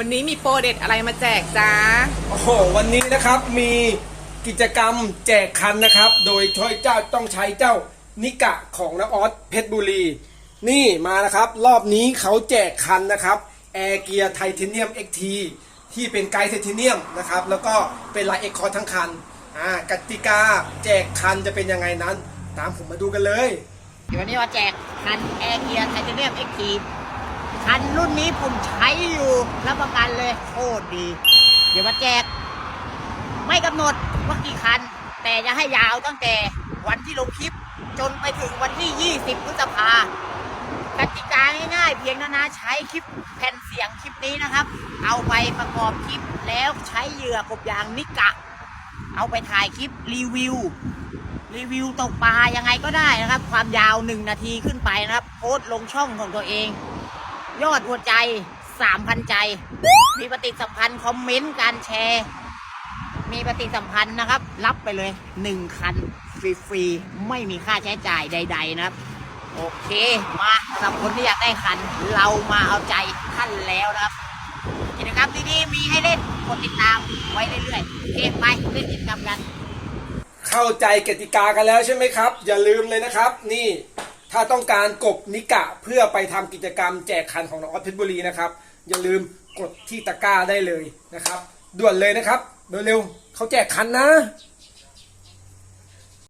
วันนี้มีโปรเด็ดอะไรมาแจกจ้าโอ้โห วันนี้นะครับมีกิจกรรมแจกคันนะครับ โดยช่วยเจ้าต้องใช้เจ้านิกะของน้าออสเพชรบุรี นี่มานะครับ รอบนี้เขาแจกคันนะครับแอร์เกียร์ไทเทเนียม XT ที่เป็นไกด์ไทเทเนียมนะครับ แล้วก็เป็นลายเอ็กคอร์ทั้งคันอ่ากติกาแจกคันจะเป็นยังไงนั้น ตามผมมาดูกันเลย เดี๋ยววันนี้มาแจกคันแอร์เกียร์ไทเทเนียมเอ็กทีคันรุ่นนี้ผมใช้อยู่ รับประกันเลยโคตรดี เดี๋ยวมาแจก ไม่กำหนดว่ากี่คัน แต่จะให้ยาวตั้งแต่วันที่ลงคลิป จนไปถึงวันที่ 20 พฤษภากติกาง่ายๆ เพียงนานาใช้คลิปแผ่นเสียงคลิปนี้นะครับ เอาไปประกอบคลิปแล้วใช้เหยื่อกบยางนิกะ เอาไปถ่ายคลิปรีวิว รีวิวตกปลายังไงก็ได้นะครับ ความยาวหนึ่งนาทีขึ้นไปนะครับ โพสต์ลงช่องของตัวเอง ยอดหัวใจ 3,000 ใจ มีปฏิสัมพันธ์คอมเมนต์การแชร์ มีปฏิสัมพันธ์นะครับ รับไปเลย 1 คัน ฟรีๆ ไม่มีค่าใช้จ่ายใด ๆ นะครับ โอเคมาสำหรับคนที่อยากได้คัน เรามาเอาใจท่านแล้วนะครับกิจกรรมดีๆมีให้เล่นกดติดตามไว้เรื่อยๆโอเคไปเล่นกิจกรรมกัน เข้าใจกติกากันแล้วใช่ไหมครับ อย่าลืมเลยนะครับ นี่ ถ้าต้องการกบนิกะเพื่อไปทำกิจกรรมแจกคันของน้องออสเพชรบุรีนะครับ อย่าลืมกดที่ตะกร้าได้เลยนะครับ ด่วนเลยนะครับเร็วๆเขาแจกคันนะ